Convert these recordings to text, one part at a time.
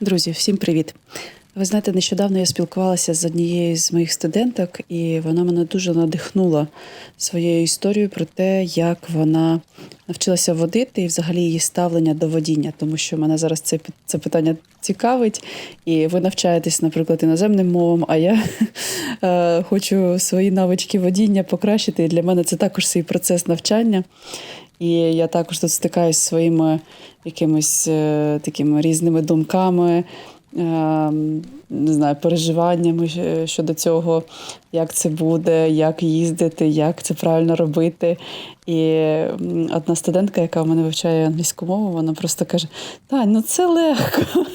Друзі, всім привіт! Ви знаєте, нещодавно я спілкувалася з однією з моїх студенток, і вона мене дуже надихнула своєю історією про те, як вона навчилася водити і взагалі її ставлення до водіння, тому що мене зараз це, це питання цікавить. І ви навчаєтесь, наприклад, іноземним мовам, а я е, хочу свої навички водіння покращити. І для мене це також свій процес навчання. І я також тут стикаюся зі своїми якимись е, такими різними думками, е, не знаю, переживаннями щодо цього, як це буде, як їздити, як це правильно робити. І одна студентка, яка в мене вивчає англійську мову, вона просто каже: Тань, ну це легко.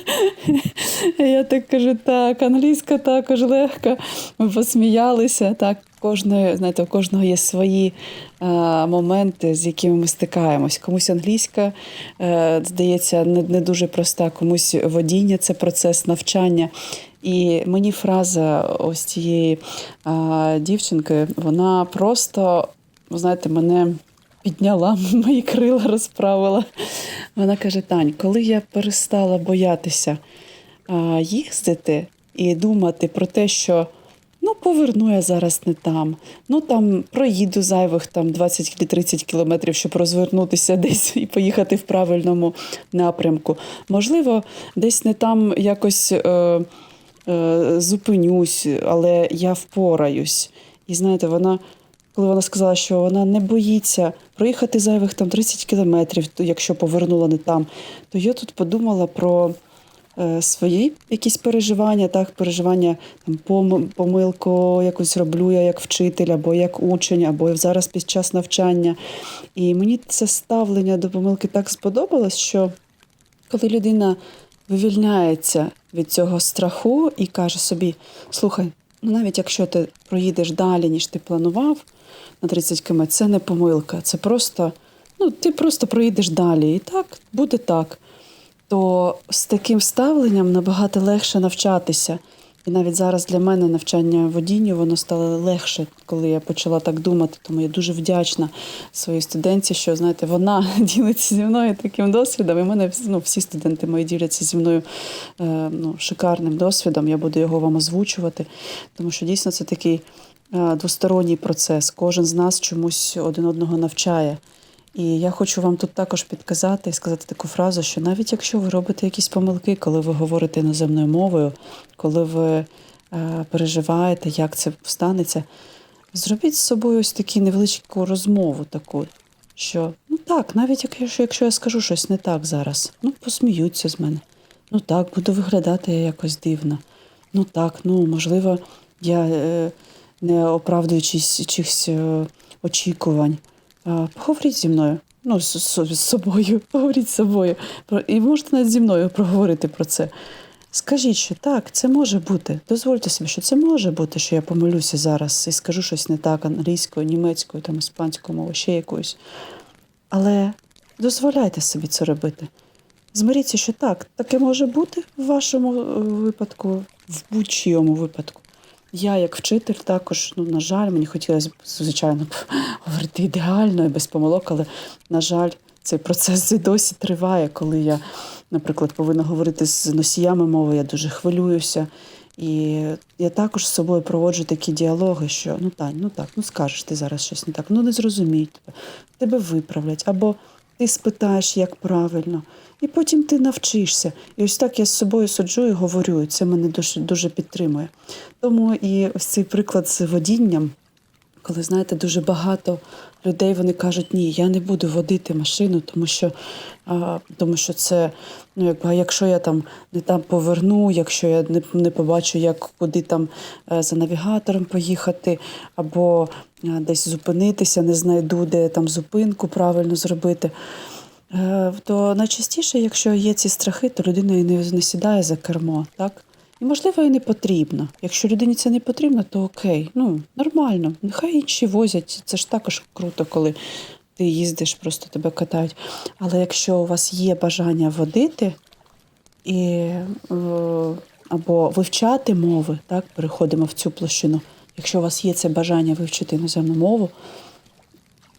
Я так кажу, так, англійська також легка. Ми посміялися. Так, кожної, знаєте, у кожного є свої е, моменти, з якими ми стикаємось. Комусь англійська е, здається не, не дуже проста, комусь водіння це процес навчання. І мені фраза ось цієї е, дівчинки, вона просто, знаєте, мене підняла, мої крила розправила. Вона каже: Тань, коли я перестала боятися а, їздити і думати про те, що ну поверну я зараз не там, ну там проїду зайвих там 20 30 кілометрів, щоб розвернутися десь і поїхати в правильному напрямку. Можливо, десь не там якось е, зупинюсь, але я впораюсь. І знаєте, вона. Коли вона сказала, що вона не боїться проїхати зайвих там 30 кілометрів, якщо повернула не там, то я тут подумала про е, свої якісь переживання, так, переживання там, помилку якусь роблю я як вчитель, або як учень, або зараз під час навчання. І мені це ставлення до помилки так сподобалось, що коли людина вивільняється від цього страху і каже собі: слухай, ну навіть якщо ти проїдеш далі, ніж ти планував на 30 км, це не помилка, це просто, ну, ти просто проїдеш далі. І так буде так. То з таким ставленням набагато легше навчатися. І навіть зараз для мене навчання водінню воно стало легше, коли я почала так думати. Тому я дуже вдячна своїй студентці, що знаєте, вона ділиться зі мною таким досвідом. І мене ну, всі студенти мої діляться зі мною е, ну, шикарним досвідом. Я буду його вам озвучувати, тому що дійсно це такий е, двосторонній процес. Кожен з нас чомусь один одного навчає. І я хочу вам тут також підказати і сказати таку фразу, що навіть якщо ви робите якісь помилки, коли ви говорите іноземною мовою, коли ви е, переживаєте, як це станеться, зробіть з собою ось таку невеличку розмову таку, що ну так, навіть якщо, якщо я скажу щось не так зараз, ну посміються з мене. Ну так, буду виглядати я якось дивно. Ну так, ну можливо, я е, не оправдуючись чиchs е, очікувань. Поговоріть зі мною. Ну, з, з, з собою, поговоріть з собою. І можете навіть зі мною проговорити про це. Скажіть, що так, це може бути. Дозвольте собі, що це може бути, що я помилюся зараз і скажу щось не так англійською, німецькою, там, іспанською мовою, ще якоюсь. Але дозволяйте собі це робити. Змиріться, що так, таке може бути в вашому е, випадку, в будь-чийому випадку. Я, як вчитель, також, ну, на жаль, мені хотілося б, звичайно, говорити ідеально і без помилок, але, на жаль, цей процес і досі триває, коли я, наприклад, повинна говорити з носіями мови, я дуже хвилююся. І я також з собою проводжу такі діалоги, що ну Тань, ну так, ну скажеш ти зараз щось не так, ну не зрозуміють тебе, тебе виправлять, або ти спитаєш, як правильно, і потім ти навчишся. І ось так я з собою суджу і говорю, і це мене дуже, дуже підтримує. Тому і ось цей приклад з водінням, коли знаєте, дуже багато людей вони кажуть, ні, я не буду водити машину, тому що, а, тому що це, ну якби, якщо я там не там поверну, якщо я не, не побачу, як куди там е, за навігатором поїхати, або а, десь зупинитися, не знайду, де там зупинку правильно зробити. Е, То найчастіше, якщо є ці страхи, то людина і не, не сідає за кермо, так? І можливо, і не потрібно. Якщо людині це не потрібно, то окей, ну нормально. Нехай інші возять. Це ж також круто, коли ти їздиш, просто тебе катають. Але якщо у вас є бажання водити і, е, або вивчати мови, так, переходимо в цю площину. Якщо у вас є це бажання вивчити іноземну мову,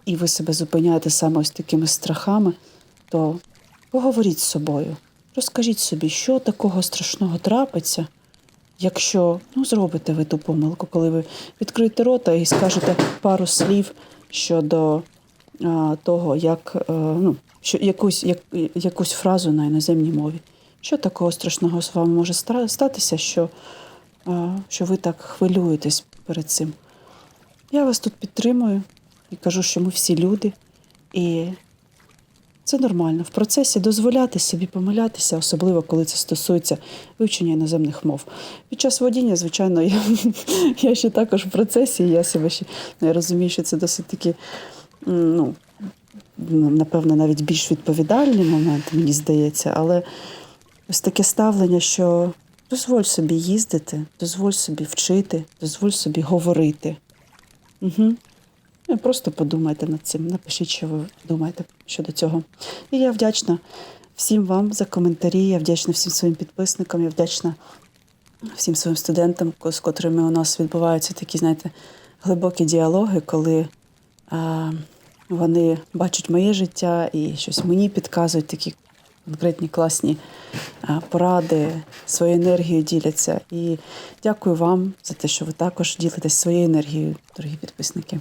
і ви себе зупиняєте саме ось такими страхами, то поговоріть з собою, Розкажіть собі, що такого страшного трапиться, якщо ну, зробите ви ту помилку, коли ви відкриєте рота і скажете пару слів щодо а, того, як е, ну, що, якусь, як, якусь фразу на іноземній мові. Що такого страшного з вами може статися, що, а, що ви так хвилюєтесь перед цим? Я вас тут підтримую і кажу, що ми всі люди, і це нормально. В процесі дозволяти собі помилятися, особливо коли це стосується вивчення іноземних мов. Під час водіння, звичайно, я, я ще також в процесі, я себе ще я розумію, що це досить таки, ну, напевно, навіть більш відповідальний момент, мені здається, але ось таке ставлення, що дозволь собі їздити, дозволь собі вчити, дозволь собі говорити. Угу. Ну, Просто подумайте над цим, напишіть, що ви думаєте щодо цього. І я вдячна всім вам за коментарі, я вдячна всім своїм підписникам, я вдячна всім своїм студентам, з котрими у нас відбуваються такі, знаєте, глибокі діалоги, коли а, вони бачать моє життя і щось мені підказують, такі конкретні класні поради, свою енергію діляться. І дякую вам за те, що ви також ділитесь своєю енергією, дорогі підписники.